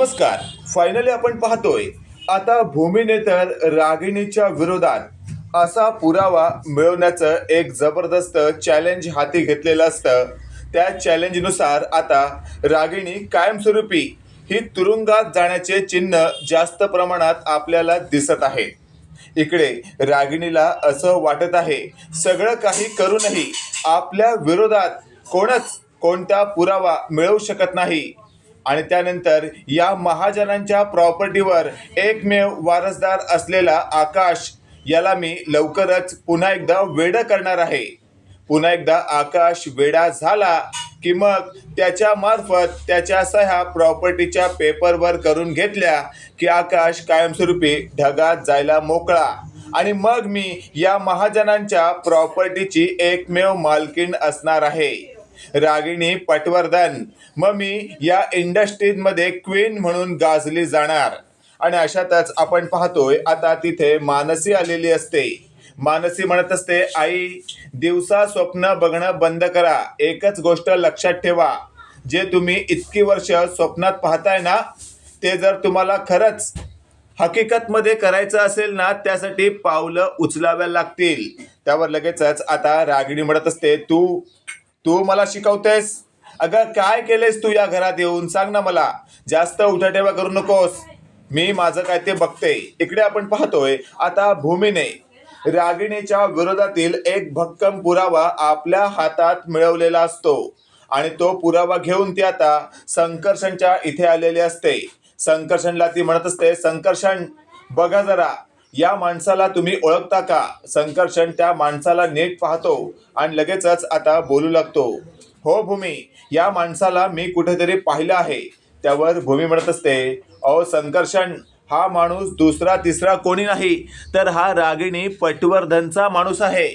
नमस्कार. फायनली आपण पाहतोय आता भूमीने तर रागिणीच्या विरोधात असा पुरावा मिळवण्याचं एक जबरदस्त चॅलेंज हाती घेतलेलं असतं. त्या चॅलेंजनुसार आता रागिणी कायमस्वरूपी ही तुरुंगात जाण्याचे चिन्ह जास्त प्रमाणात आपल्याला दिसत आहे. इकडे रागिणीला असं वाटत आहे सगळं काही करूनही आपल्या विरोधात कोणच कोणता पुरावा मिळवू शकत नाही. आणि त्यानंतर या महाजनांच्या प्रॉपर्टीवर एकमेव वारसदार असलेला आकाश याला मी लवकरच पुन्हा एकदा वेडं करणार आहे. पुन्हा एकदा आकाश वेडा झाला की मग त्याच्या मार्फत त्याच्या सह्या प्रॉपर्टीच्या पेपरवर करून घेतल्या की आकाश कायमस्वरूपी ढगात जायला मोकळा. आणि मग मी या महाजनांच्या प्रॉपर्टीची एकमेव मालकीण असणार आहे. रागिणी पटवर्धन. मग मी या इंडस्ट्रीजमध्ये क्वीन म्हणून गाजली जाणार. आणि अशातच आपण पाहतोय आता तिथे मानसी आलेली असते. मानसी म्हणत असते आई दिवसा स्वप्न बघणं बंद करा. एकच गोष्ट लक्षात ठेवा. जे तुम्ही इतकी वर्ष स्वप्नात पाहताय ना ते जर तुम्हाला खरंच हकीकतमध्ये करायचं असेल ना त्यासाठी पावलं उचलाव्या लागतील. त्यावर लगेचच आता रागिणी म्हणत असते तू तू मला शिकवतेस? अगं काय केलेस तू या घरात येऊन? सांग ना मला. जास्त उठाटेवा करू नकोस. मी माझं काय ते बघते. इकडे आपण पाहतोय आता भूमीने रागिणीच्या विरोधातील एक भक्कम पुरावा आपल्या हातात मिळवलेला असतो. आणि तो पुरावा घेऊन ती आता संकर्षणच्या इथे आलेली असते. संकर्षणला ती म्हणत असते संकर्षण बघा जरा या माणसाला तुम्ही ओळखता का? संकर्षण त्या माणसाला नीट पाहतो आणि लगेचच आता बोलू लागतो. हो भूमी या माणसाला मी कुठेतरी पाहिलं आहे. त्यावर भूमी म्हणत असते अहो संकर्षण हा माणूस दुसरा तिसरा कोणी नाही तर हा रागिणी पटवर्धनचा माणूस आहे.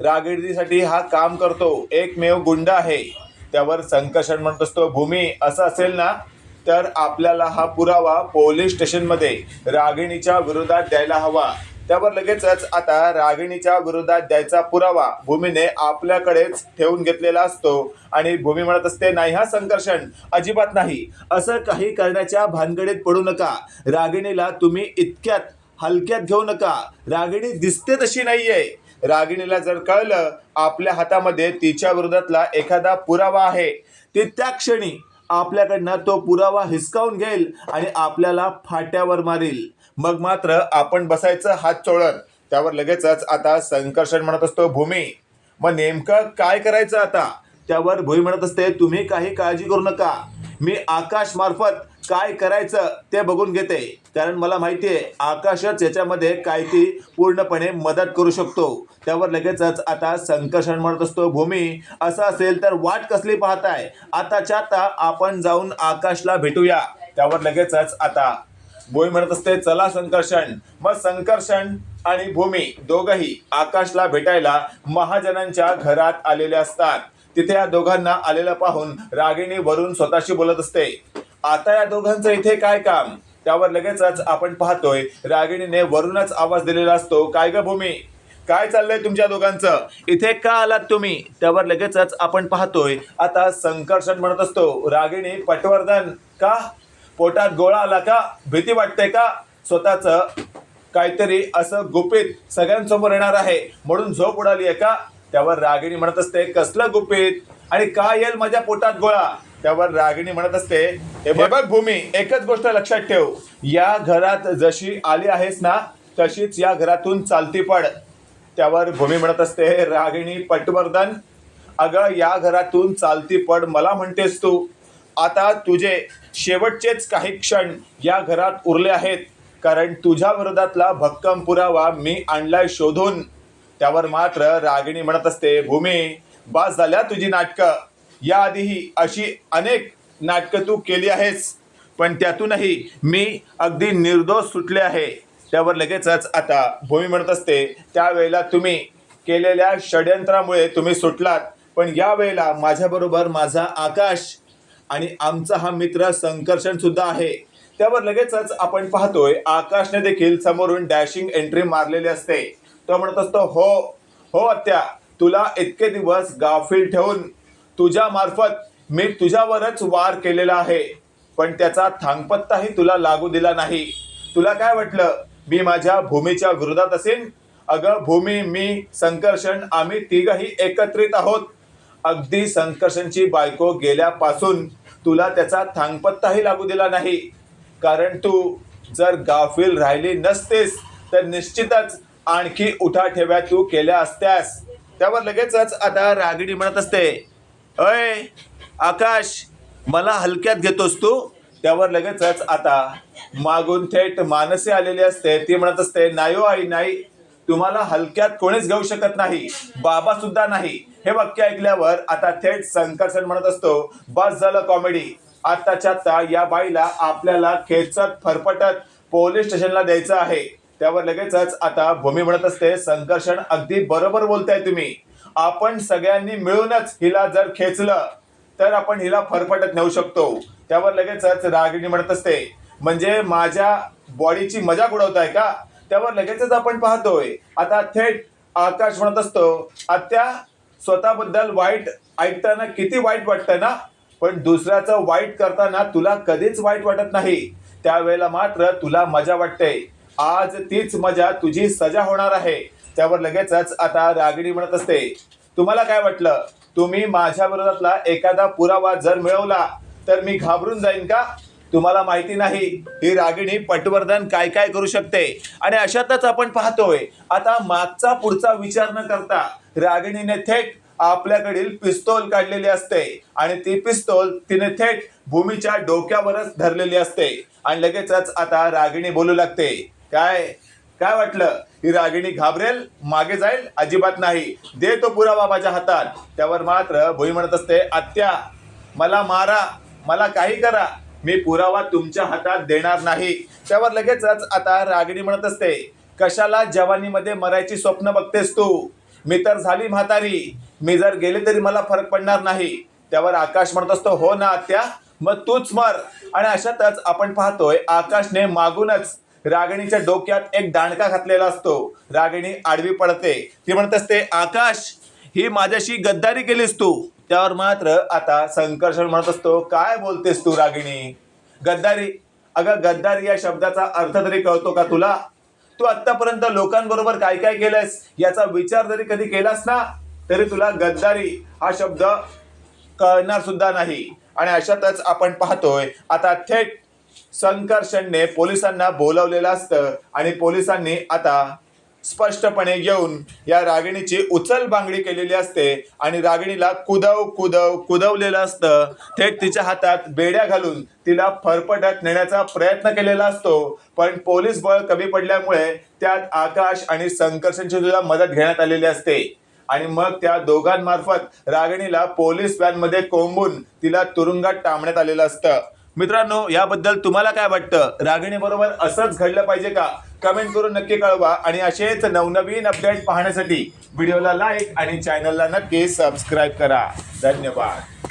रागिणीसाठी हा काम करतो एकमेव गुंड आहे. त्यावर संकर्षण म्हणत असतो भूमी असं असेल ना तर आपल्याला हा पुरावा पोलीस स्टेशनमध्ये रागिणीच्या विरोधात द्यायला हवा. त्यावर लगेचच आता रागिणीच्या विरोधात द्यायचा पुरावा भूमीने आपल्याकडेच ठेवून घेतलेला असतो. आणि भूमी म्हणत असते नाही हा संघर्षण अजिबात नाही. असं काही करण्याच्या भानगडीत पडू नका. रागिणीला तुम्ही इतक्यात हलक्यात घेऊ नका. रागिणी दिसते तशी नाहीये. रागिणीला जर कळलं आपल्या हातामध्ये तिच्या विरोधातला एखादा पुरावा आहे ती त्या क्षणी आपल्याकडनं तो पुरावा हिसकावून घेईल आणि आपल्याला फाट्यावर मारील. मग मात्र आपण बसायचं हात चोळत त्यावर लगेचच आता संकर्षण म्हणत असतो भूमी. मग नेमकं काय करायचं आता? त्यावर भूमी म्हणत असते तुम्ही काही काळजी करू नका. मी आकाश मार्फत काय करायचं ते बघून घेते. कारण मला माहिती आहे आकाशच याच्यामध्ये काय ती पूर्णपणे मदत करू शकतो. त्यावर लगेचच आता संकर्षण म्हणत असतो भूमी असं असेल तर वाट कसली पाहताय? आताच्या आता आपण जाऊन आकाशला भेटूया. त्यावर लगेचच आता भूमी म्हणत असते चला संकर्षण. मग संकर्षण आणि भूमी दोघही आकाशला भेटायला महाजनांच्या घरात आलेले असतात. तिथे या दोघांना आलेलं पाहून रागिणी वरून स्वतःशी बोलत असते आता या दोघांचं इथे काय काम? त्यावर लगेचच आपण पाहतोय. रागिणीने वरूनच आवाज दिलेला असतो. काय ग भूमी? काय चाललंय तुमच्या दोघांचं? इथे का आलात तुम्ही? त्यावर लगेचच आपण पाहतोय. आता संकर्षण म्हणत असतो. रागिणी पटवर्धन का? पोटात गोळा आला का? भीती वाटते का? स्वतःच काहीतरी असं गुपित सगळ्यांसमोर येणार आहे. म्हणून झोप उडाली आहे का? त्यावर रागिणी म्हणत असते कसलं गुपित? आणि का येईल माझ्या पोटात गोळा? त्यावर रागिणी म्हणत असते हे बघ भूमी एकच गोष्ट लक्षात ठेव. या घरात जशी आली आहेस ना तशीच या घरातून चालती पड. त्यावर भूमी म्हणत असते रागिणी पटवर्धन अगं या घरातून चालती पड मला म्हणतेस तू. आता तुझे शेवटचेच काही क्षण या घरात उरले आहेत. कारण तुझ्या विरोधातला भक्कम पुरावा मी आणलाय शोधून. त्यावर मात्र रागिणी म्हणत असते भूमी बास झाल्या तुझी नाटकं. याआधीही अशी अनेक नाटकं तू केली आहेस. पण त्यातूनही मी अगदी निर्दोष सुटले आहे. त्यावर लगेचच आता भूमी म्हणत असते त्यावेळेला तुम्ही केलेल्या षडयंत्रामुळे तुम्ही सुटलात. पण यावेळेला माझ्याबरोबर माझा आकाश आणि आमचा हा मित्र संकर्षणसुद्धा आहे. त्यावर लगेचच आपण पाहतोय आकाशने देखील समोरून डॅशिंग एंट्री मारलेली असते. तो म्हणत असतो हो हो आत्या तुला इतके दिवस गाफील ठेवून तुझ्या मार्फत मी तुझ्यावरच वार केलेला आहे. पण त्याचा थांगपत्ताही तुला लागू दिला नाही. तुला काय वाटलं? मी माझ्या भूमीच्या विरोधात असेन? अगं भूमी मी संकर्षण आम्ही तिघही एकत्रित आहोत. अगदी संकर्षणची बायको गेल्यापासून तुला त्याचा थांगपत्ताही लागू दिला नाही. कारण तू जर गाफील राहिली नसतेस तर निश्चितच आणखी उठा ठेव्या तू केल्या असत्यास. त्यावर लगेचच आता रागिणी म्हणत असते. अय आकाश मला हलक्यात घेतोस तू. त्यावर लगेचच आता. मागून थेट मानसे आलेली असते. ती म्हणत असते नाही हो आई नाही. तुम्हाला हलक्यात कोणीच घेऊ शकत नाही. बाबा सुद्धा नाही. हे वाक्य ऐकल्यावर आता थेट संकर्षण म्हणत असतो बस झालं कॉमेडी आत्ताच्या आत्ता या बाईला आपल्याला खेचत फरफटत पोलीस स्टेशनला द्यायचं आहे. त्यावर लगेचच आता भूमी म्हणत असते संकर्षण अगदी बरोबर बोलताय तुम्ही. आपण सगळ्यांनी मिळूनच हिला जर खेचलं तर आपण हिला फरफटत नेऊ शकतो. त्यावर लगेचच रागिणी म्हणत असते. म्हणजे माझ्या बॉडीची मजाक उडवताय का? त्यावर लगेचच आपण पाहतोय. आता थेट आकाश म्हणत असतो आत्या स्वतःबद्दल वाईट ऐकताना किती वाईट वाटतं ना? पण दुसऱ्याचं वाईट करताना तुला कधीच वाईट वाटत नाही. त्यावेळेला मात्र तुला मजा वाटते. आज तीच मजा तुझी सजा होणार आहे. त्यावर लगेचच आता रागिणी म्हणत असते तुम्हाला काय वाटलं? तुम्ही माझ्या विरोधातला एखादा पुरावा जर मिळवला तर मी घाबरून जाईन का? तुम्हाला माहिती नाही ही रागिणी पटवर्धन काय काय करू शकते? आणि अशातच आपण पाहतोय आता मागचा पुढचा विचार न करता रागिणीने थेट आपल्याकडील पिस्तोल काढलेली असते. आणि ती पिस्तोल तिने थेट भूमीच्या डोक्यावरच धरलेली असते. आणि लगेचच आता रागिणी बोलू लागते काय? काय वाटलं? ही रागिणी घाबरेल मागे जाईल अजिबात नाही. दे तो पुरावा माझ्या हातात. त्यावर मात्र भुई म्हणत असते आत्या मला मारा मला काही करा. मी पुरावा तुमच्या हातात देणार नाही. त्यावर लगेचच आता रागिणी म्हणत असते कशाला जवानीमध्ये मरायची स्वप्न बघतेस तू? मी तर झाली म्हातारी. मी जर गेले तरी मला फरक पडणार नाही. त्यावर आकाश म्हणत असतो हो ना आत्या मग तूच मर. आणि अशातच आपण पाहतोय आकाशने मागूनच रागिणीच्या डोक्यात एक दांडका घातलेला असतो. रागिणी आडवी पडते. ती म्हणत असते आकाश ही माझ्याशी गद्दारी केलीस तू. त्यावर मात्र आता संकर्षण म्हणत असतो काय बोलतेस तू रागिणी? गद्दारी? अगं गद्दारी या शब्दाचा अर्थ तरी कळतो का तुला? तू आतापर्यंत लोकांबरोबर काय काय केलंयस याचा विचार जरी कधी केलास ना तरी तुला गद्दारी हा शब्द कळणार सुद्धा नाही. आणि अशातच आपण पाहतोय आता थेट संकर्षणने पोलिसांना बोलावलेलं असतं आणि पोलिसांनी आता स्पष्टपणे येऊन या रागिणीची उचल बांगडी केलेली असते आणि रागिणीला कुदव कुदव कुदवलेलं असतं. थेट तिच्या हातात बेड्या घालून तिला फरफटत नेण्याचा प्रयत्न केलेला असतो. पण पोलीस बळ कमी पडल्यामुळे त्यात आकाश आणि संकर्षणची सुद्धा मदत घेण्यात आलेली असते. आणि मग त्या दोघांमार्फत रागिणीला पोलीस व्हॅनमध्ये कोंबून तिला तुरुंगात टांबण्यात आलेलं असतं. मित्रांनो याबद्दल तुम्हाला काय वाटतं? रागिणी बरोबर असंच घडलं पाहिजे का? कमेंट करून नक्की कळवा आणि असेच नवनवीन अपडेट पाहण्यासाठी व्हिडिओला लाईक आणि चॅनलला नक्की सबस्क्राईब करा. धन्यवाद.